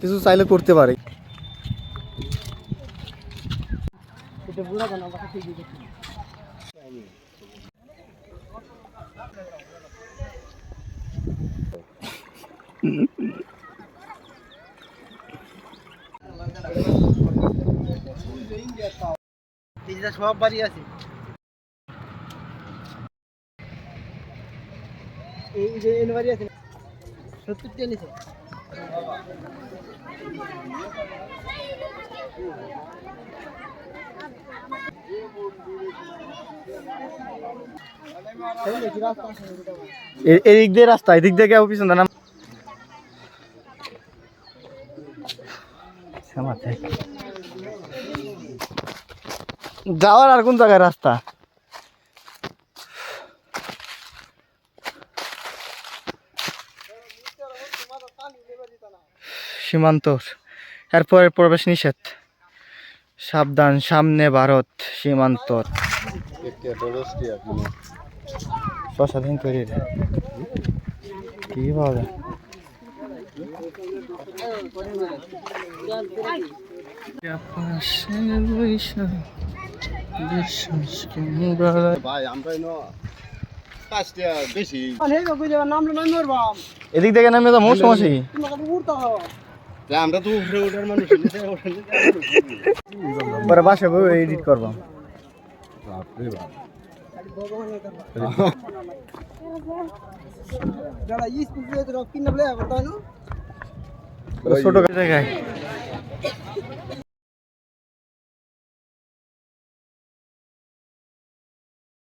কিছু চাইলে করতে পারে সব বাড়ি আছে এই যে এই বাড়ি আছে সত্তর টা নিছে এ- এদিক দিয়ে রাস্তা এদিক দিয়ে কেউ পিছন না যাওয়ার আর কোন জায়গায় রাস্তা? সীমান্তর। এরপরে প্রবেশ নিষেধ। সাবধান সামনে ভারত সীমান্তর। স্বাধীন করে কি পাওয়া এদিক থেকে নামে তো তা আমরা তো উপরে ওঠার মানুষ পরে বাসা এডিট করব। ছোট জায়গায়।